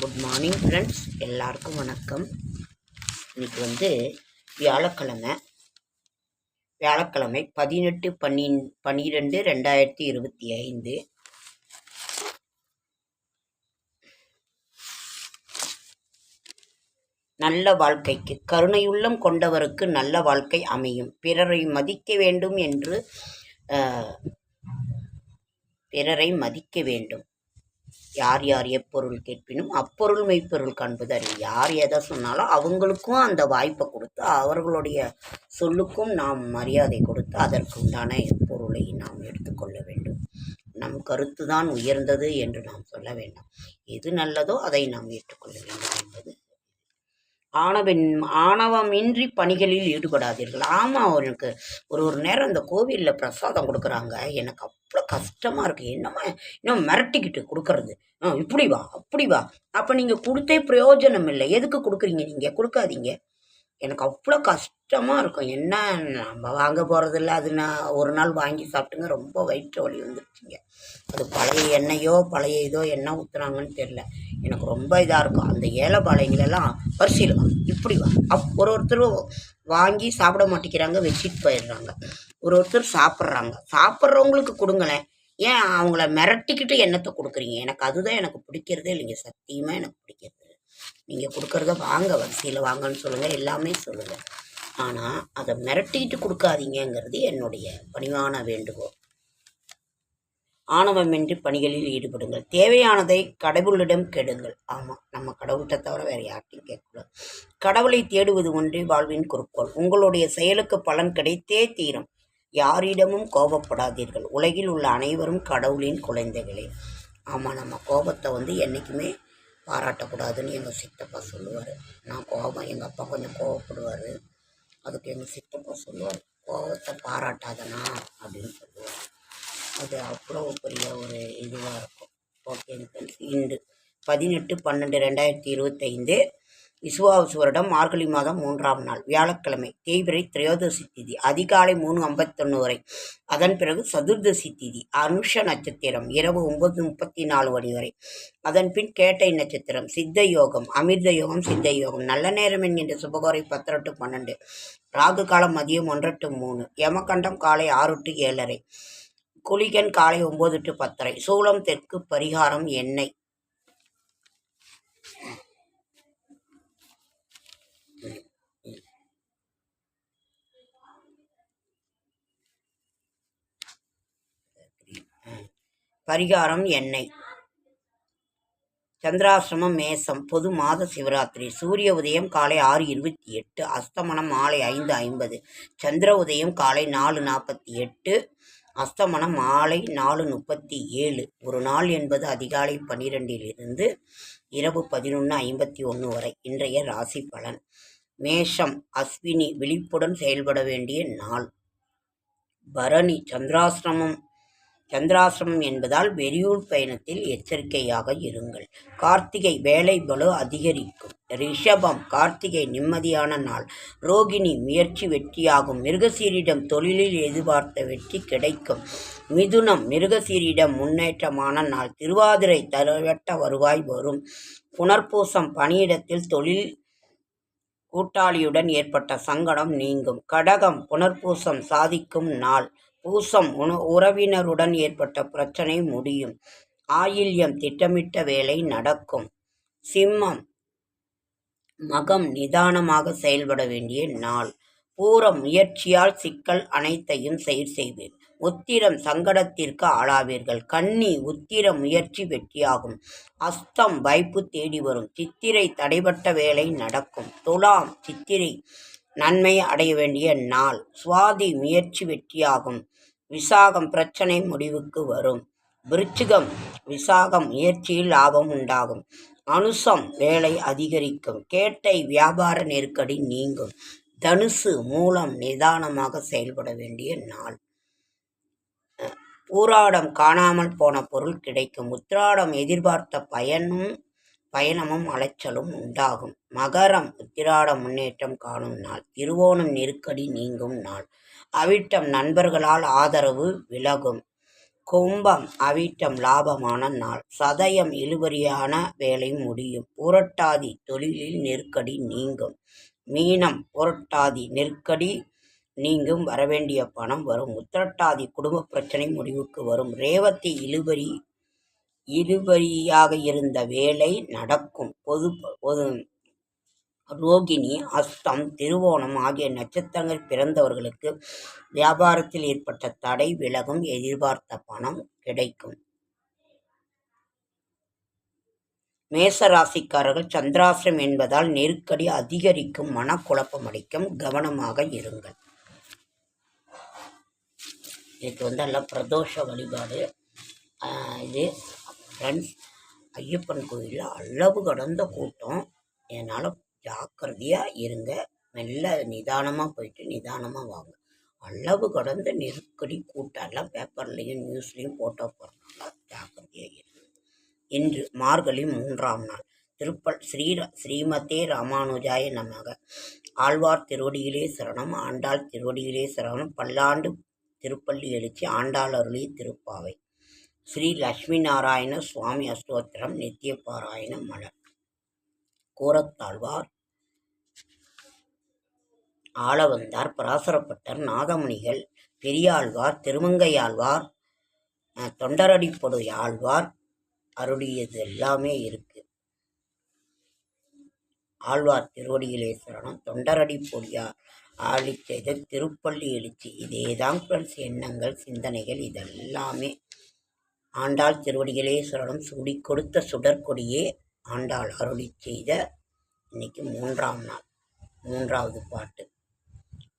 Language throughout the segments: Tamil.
குட் மார்னிங் ஃப்ரெண்ட்ஸ் எல்லாருக்கும் வணக்கம். இன்னைக்கு வந்து வியாழக்கிழமை. வியாழக்கிழமை பதினெட்டு பன்னி பன்னிரெண்டு ரெண்டாயிரத்தி இருபத்தி ஐந்து. நல்ல வாழ்க்கைக்கு கருணையுள்ளம் கொண்டவருக்கு நல்ல வாழ்க்கை அமையும். பிறரை மதிக்க வேண்டும் என்று பிறரை மதிக்க வேண்டும். யார் யார் எப்பொருள் கேட்பினும் அப்பொருள் மெய்ப்பொருள் காண்பது அறிவு யார் எதை சொன்னாலும் அவங்களுக்கும் அந்த வாய்ப்பை கொடுத்து அவர்களுடைய சொல்லுக்கும் நாம் மரியாதை கொடுத்து அதற்கு உண்டான பொருளை நாம் எடுத்துக்கொள்ள வேண்டும். நம் கருத்து தான் உயர்ந்தது என்று நாம் சொல்ல வேண்டாம். எது நல்லதோ அதை நாம் ஏற்றுக்கொள்ள வேண்டும் என்பது. ஆணவன் ஆணவமின்றி பணிகளில் ஈடுபடாதீர்கள். ஆமாம் அவனுக்கு ஒரு ஒரு நேரம் அந்த கோவிலில் பிரசாதம் கொடுக்குறாங்க. எனக்கு அவ்வளோ கஷ்டமாக இருக்குது என்னம்மா? இன்னும் மிரட்டிக்கிட்டு கொடுக்கறது. ஆ இப்படி வா அப்படி வா. அப்போ நீங்கள் கொடுத்தே பிரயோஜனம் இல்லை. எதுக்கு கொடுக்குறீங்க? நீங்கள் கொடுக்காதீங்க. எனக்கு அவ்வளோ கஷ்டமாக இருக்கும். என்ன நம்ம வாங்க போகிறதில்ல அது நான் ஒரு நாள் வாங்கி சாப்பிட்டுங்க. ரொம்ப வயிற்று வலி வந்துருச்சுங்க. அது பழைய எண்ணெயோ பழைய இதோ என்ன ஊற்றுறாங்கன்னு தெரில எனக்கு ரொம்ப இதாக இருக்கும். அந்த ஏழை பாளையங்களெல்லாம் வரிசையில் இப்படி வா அப் ஒரு ஒருத்தர் வாங்கி சாப்பிட மாட்டேங்கிறாங்க வச்சுட்டு போயிடுறாங்க. ஒரு ஒருத்தர் சாப்பிட்றாங்க. சாப்பிட்றவங்களுக்கு கொடுங்களேன். ஏன் அவங்கள மிரட்டிக்கிட்டு எண்ணத்தை கொடுக்குறீங்க? எனக்கு அதுதான் எனக்கு பிடிக்கிறதே இல்லைங்க. சத்தியமாக எனக்கு பிடிக்கிறது நீங்கள் கொடுக்குறத வாங்க வரிசையில் வாங்கன்னு சொல்லுங்கள் எல்லாமே சொல்லுங்கள் ஆனால் அதை மிரட்டிட்டு கொடுக்காதீங்கங்கிறது என்னுடைய பணிவான வேண்டுகோள். ஆணவமின்றி பணிகளில் ஈடுபடுங்கள். தேவையானதை கடவுளிடம் கெடுங்கள். ஆமாம் நம்ம கடவுள்கிட்ட தவிர வேறு யார்ட்டையும் கேட்கக்கூடாது. கடவுளை தேடுவது ஒன்றே வாழ்வின் குறிக்கோள். உங்களுடைய செயலுக்கு பலன் கிடைத்தே தீரும். யாரிடமும் கோபப்படாதீர்கள். உலகில் உள்ள அனைவரும் கடவுளின் குழந்தைகளே. ஆமாம் நம்ம கோபத்தை வந்து என்றைக்குமே பாராட்டக்கூடாதுன்னு எங்கள் சித்தப்பா சொல்லுவார். நான் கோபம் எங்கள் அப்பா கொஞ்சம் கோவப்படுவார். அதுக்கு எங்கள் சித்தப்பா சொல்லுவார் கோபத்தை பாராட்டாதனா? அப்படின்னு சொல்லுவார். அது அவ்வளோ பெரிய ஒரு இதுவாக இருக்கும். ஓகேங்க ஃப்ரெண்ட்ஸ் இன்று பதினெட்டு பன்னெண்டு ரெண்டாயிரத்தி இருபத்தைந்து விசுவாவசு வருடம் மார்கழி மாதம் மூன்றாம் நாள் வியாழக்கிழமை தேய்பிரை திரையோதசி திதி அதிகாலை மூணு ஐம்பத்தொன்று வரை. அதன் பிறகு சதுர்தசி திதி அனுஷ நட்சத்திரம் இரவு ஒன்பது முப்பத்தி நாலு மணி வரை. அதன் பின் கேட்டை நட்சத்திரம் சித்த யோகம் அமிர்த யோகம் சித்த யோகம் நல்ல நேரம் என்கின்ற சுபகோரை பத்தரை டு பன்னெண்டு ராகு காலம் மதியம் ஒன்றெட்டு டு மூணு யமகண்டம் காலை ஆறு டு ஏழரை குளிகன் காலை ஒம்பது டு பத்தரை சூளம் தெற்கு பரிகாரம் எண்ணெய். பரிகாரம் எண்ணெய். சந்திராசிரமம் மேசம் பொது மாத சிவராத்திரி சூரிய உதயம் காலை ஆறு இருபத்தி எட்டு அஸ்தமனம் மாலை ஐந்து ஐம்பது சந்திர உதயம் காலை நாலு நாற்பத்தி எட்டு அஸ்தமனம் மாலை நாலு முப்பத்தி ஏழு. ஒரு நாள் என்பது அதிகாலை பன்னிரெண்டிலிருந்து இரவு பதினொன்று ஐம்பத்தி ஒன்று வரை. இன்றைய ராசி பலன். மேஷம் அஸ்வினி விழிப்புடன் செயல்பட வேண்டிய நாள். பரணி சந்திராசிரமம் சந்திராசிரமம் என்பதால் வெளியூர் பயணத்தில் எச்சரிக்கையாக இருங்கள். கார்த்திகை வேலை பலு அதிகரிக்கும். ரிஷபம் கார்த்திகை நிம்மதியான நாள். ரோகிணி முயற்சி வெற்றியாகும். மிருகசீரிடம் தொழிலில் எதிர்பார்த்த வெற்றி கிடைக்கும். மிதுனம் மிருகசீரிடம் முன்னேற்றமான நாள். திருவாதிரை தரவட்ட வருவாய் வரும். புனர்பூசம் பணியிடத்தில் தொழில் கூட்டாளியுடன் ஏற்பட்ட சங்கடம் நீங்கும். கடகம் புனர்பூசம் சாதிக்கும் நாள். பூசம் உண உறவினருடன் ஏற்பட்ட பிரச்சனை முடியும். ஆயில்யம் திட்டமிட்ட வேலை நடக்கும். சிம்மம் மகம் நிதானமாக செயல்பட வேண்டிய நாள். பூரம் முயற்சியால் சிக்கல் அனைத்தையும் செயல் செய்வேன் உத்திரம் சங்கடத்திற்கு ஆளாவீர்கள். கன்னி உத்திர முயற்சி வெற்றியாகும். அஸ்தம் வைப்பு தேடி வரும். சித்திரை தடைபட்ட வேலை நடக்கும். துலாம் சித்திரை நன்மை அடைய வேண்டிய நாள். சுவாதி முயற்சி வெற்றியாகும். விசாகம் பிரச்சனை முடிவுக்கு வரும். விருச்சிகம் விசாகம் முயற்சியில் லாபம் உண்டாகும். அனுசம் வேலை அதிகரிக்கும். கேட்டை வியாபார நெருக்கடி நீங்கும். தனுசு மூலம் நிதானமாக செயல்பட வேண்டிய நாள். பூராடம் காணாமல் போன பொருள் கிடைக்கும். உத்திராடம் எதிர்பார்த்த பயனும் பயணமும் அலைச்சலும் உண்டாகும். மகரம் உத்திராட முன்னேற்றம் காணும் நாள். திருவோணம் நெருக்கடி நீங்கும் நாள். அவிட்டம் நண்பர்களால் ஆதரவு விலகும். கும்பம் அவிட்டம் லாபமான நாள். சதயம் இழுபறியான வேலை முடியும். புரட்டாதி தொழிலில் நெருக்கடி நீங்கும். மீனம் புரட்டாதி நெருக்கடி நீங்கும். வரவேண்டிய பணம் வரும். உத்திரட்டாதி குடும்ப பிரச்சனை முடிவுக்கு வரும். ரேவதி இழுபறி இழுபறியாக இருந்த வேலை நடக்கும். பொது பொது ரோகிணி அஸ்தம் திருவோணம் ஆகிய நட்சத்திரங்கள் பிறந்தவர்களுக்கு வியாபாரத்தில் ஏற்பட்ட தடை விலகும் எதிர்பார்த்த பணம் கிடைக்கும். மேச ராசிக்காரர்கள் சந்திராசிரம் என்பதால் நெருக்கடி அதிகரிக்கும் மனக்குழப்பம் அடிக்கும் கவனமாக இருங்கள். இதுக்கு வந்து எல்லாம் பிரதோஷ வழிபாடு. இது ஃப்ரெண்ட்ஸ் ஐயப்பன் கோயிலில் அளவு கடந்த கூட்டம். என்னால் ஜாக்கிரதையாக இருங்க. மெல்ல நிதானமாக போயிட்டு நிதானமாக வாங்க. அளவு கடந்த நெருக்கடி கூட்டம் எல்லாம் பேப்பர்லேயும் நியூஸ்லேயும் போட்டோ போடுறாங்க ஜாக்கிரதையாக இருங்க. இன்று மார்கழி மூன்றாம் நாள். திருப்பல் ஸ்ரீ ஸ்ரீமதே ராமானுஜாய நமக. ஆழ்வார் திருவடியிலே சரணம். ஆண்டாள் திருவடியிலே சரணம். பல்லாண்டு திருப்பள்ளி எழுச்சி. ஆண்டாள் அருளி திருப்பாவை. ஸ்ரீ லட்சுமி நாராயண சுவாமி அஸ்தோத்திரம். நித்திய பாராயண மலர். கூறத்தாழ்வார் ஆளவந்தார் பராசரப்பட்டர் நாகமணிகள் பெரியாழ்வார் திருமங்கையாழ்வார் தொண்டரடிப்பொடு ஆழ்வார் அருளியது எல்லாமே இருக்கு. ஆழ்வார் திருவடியிலே சரணம் தொண்டரடி பொடியார் ஆளி திருப்பள்ளி எழுச்சி. இதேதான் ஃப்ரெண்ட்ஸ் எண்ணங்கள் சிந்தனைகள் இதெல்லாமே. ஆண்டாள் திருவடிகளே சரணம் சுடி கொடுத்த சுடற்கொடியே ஆண்டாள் அருளி செய்த இன்னைக்கு மூன்றாம் நாள் மூன்றாவது பாட்டு.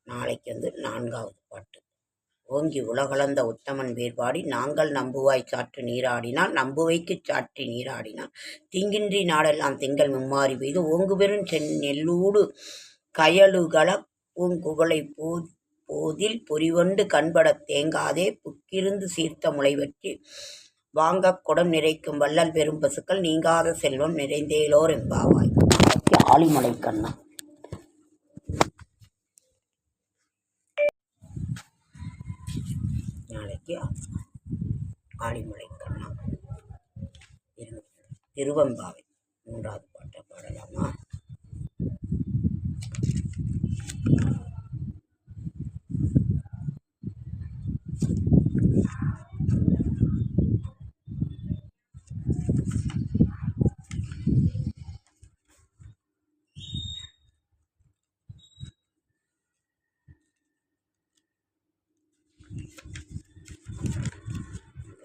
நாளைக்கு வந்து நான்காவது பாட்டு. ஓங்கி உலகளந்த உத்தமன் வேறுபாடி நாங்கள் நம்புவாய் சாற்று நீராடினால் நம்புவைக்கு சாற்றி நீராடினால். திங்கின்றி நாடெல்லாம் திங்கள் மும்மாறி பெய்து ஓங்கு பெரும் சென் நெல்லூடு கயலுகள பூங்குகளை போ போதில் பொறிவண்டு கண்படத் தேங்காதே புக்கிருந்து சீர்த்த முளைவற்றி வாங்கக் குடம் நிறைக்கும் வள்ளல் பெரும் பசுக்கள் நீங்காத செல்வம் நிறைந்தேலோர் எம்பாவாய் ஆலிமலை கண்ணா. நாளைக்கு ஆலிமலை கண்ணா. திருவம்பாவை மூன்றாவது பாட்டை பாடலாமா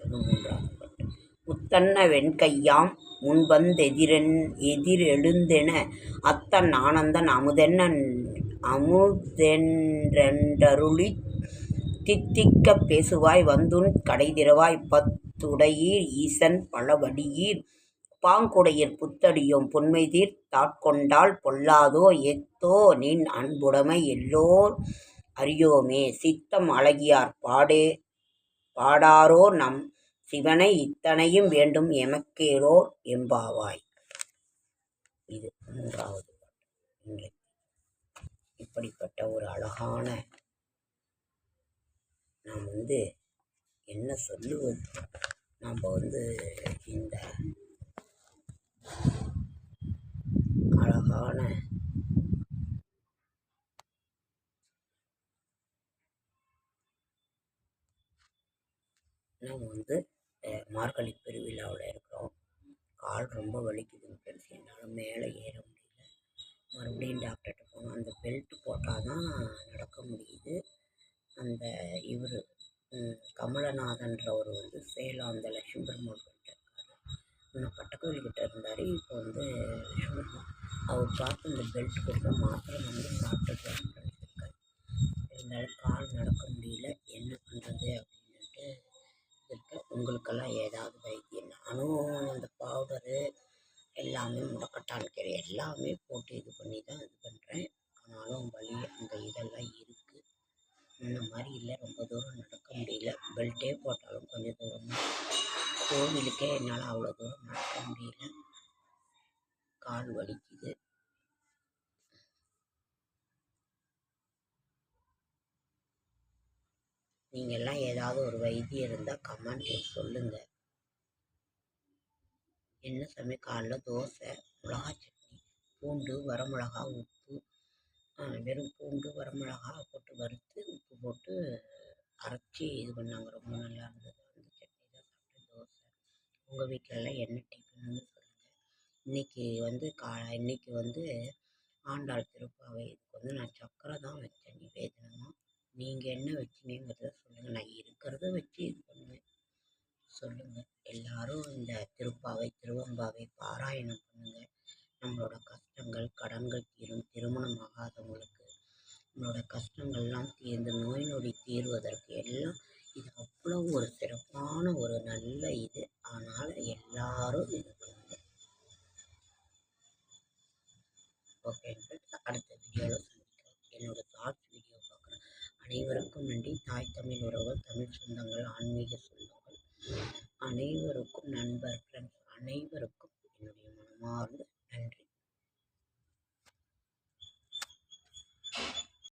இது மூன்றாவது பாட்டு முத்தன்ன வெண்கையாம் முன்வந்தெதிரென் எதிரெழுந்தென அத்தன் ஆனந்தன் அமுதென்ன அமுதென்றருளி தித்திக்கப் பேசுவாய் வந்துன் கடைதிரவாய் பத்துடையீர் ஈசன் பலவடியீர் பாங்குடையீர் புத்தடியோம் புன்மைதீர் தாட்கொண்டால் பொல்லாதோ எத்தோ நின் அன்புடைமை எல்லோர் அறியோமே சித்தம் அழகியார் பாடே பாடாரோ நம் சிவனை இத்தனையும் வேண்டும் எமக்கேரோ எம்பாவாய். இது மூன்றாவது இன்றைக்கு இப்படிப்பட்ட ஒரு அழகான நாம் வந்து என்ன சொல்லுவது? நாம் வந்து இந்த அழகான நாம் வந்து மார்கழி பெருவிழாவில் இருக்கிறோம். கால் ரொம்ப வலிக்குதுங்க ஃப்ரெண்ட்ஸ் என்னால் மேலே ஏற முடியல. மறுபடியும் டாக்டர்கிட்ட போனோம் அந்த பெல்ட் போட்டால் தான் நடக்க முடியுது. அந்த இவர் கமலநாதன்றவர் வந்து சேலம் அந்த லட்சுமி பெருமாள் கிட்ட இருக்காரு. முன்ன பட்டக்கோயில் கிட்ட இருந்தார். இப்போ வந்து லட்சுமி அவர் பார்த்து இந்த பெல்ட் கொடுத்த மாத்திரை வந்து சாப்பிட்டுட்டு இருந்தாலும் கால் நடக்க முடியல. என்ன பண்ணுறது அப்படின்னு உங்களுக்கெல்லாம் ஏதாவது வைத்தியம். நானும் அந்த பவுடரு எல்லாமே முடக்கட்டான் கீரை எல்லாமே போட்டு இது பண்ணி தான் இது பண்ணுறேன் ஆனாலும் வலி அந்த இதெல்லாம் இருக்குது இந்த மாதிரி இல்லை. ரொம்ப தூரம் நடக்க முடியல. பெல்ட்டே போட்டாலும் கொஞ்சம் தூரம். கோவிலுக்கே என்னால் அவ்வளோ தூரம் நடக்க முடியல. கால் வலி நீங்கள்லாம் ஏதாவது ஒரு வைத்தியம் இருந்தால் கமெண்ட்டில் சொல்லுங்கள் என்ன சமயம் காலைல தோசை மிளகா சட்னி பூண்டு வரமிளகா உப்பு வெறும் பூண்டு வரமிளகா போட்டு வறுத்து உப்பு போட்டு அரைச்சி இது பண்ணாங்க. ரொம்ப நல்லா இருந்தது. அந்த சட்னி தான் சாப்பிட்டேன். தோசை. உங்கள் வீட்டிலலாம் என்ன டிஃபன்னு சொல்லுங்கள் இன்றைக்கி வந்து கா இன்றைக்கி வந்து ஆண்டாள் திருப்பாவை. இதுக்கு வந்து நான் சக்கரை தான் வச்சேன். நிவேதனமாக நீங்கள் என்ன வச்சீங்கிறத சொல்லுங்கள் நான் இருக்கிறத வச்சு இது பண்ணுவேன். சொல்லுங்கள் எல்லாரும் இந்த திருப்பாவை திருவம்பாவை பாராயணம் பண்ணுங்கள் நம்மளோட கஷ்டங்கள் கடன்கள் தீரும் திருமணம் ஆகாதவங்களுக்கு நம்மளோட கஷ்டங்கள்லாம் தீர்ந்து நோய் நொடி தீர்வதற்கு எல்லாம் இது அவ்வளோ ஒரு சிறப்பான ஒரு நல்ல இது. ஆனால் எல்லாரும் இது பண்ணுங்க. ஓகே அடுத்த வீடியோவில் சந்திக்கிறோம் என்னோட தாட்ஸ் அனைவருக்கும் நன்றி. தாய் தமிழ் உறவுகள் தமிழ் சொந்தங்கள் ஆன்மீக சொந்தங்கள். அனைவருக்கும் நண்பர் ஃப்ரெண்ட்ஸ் அனைவருக்கும் என்னுடைய மனமார்ந்த நன்றி.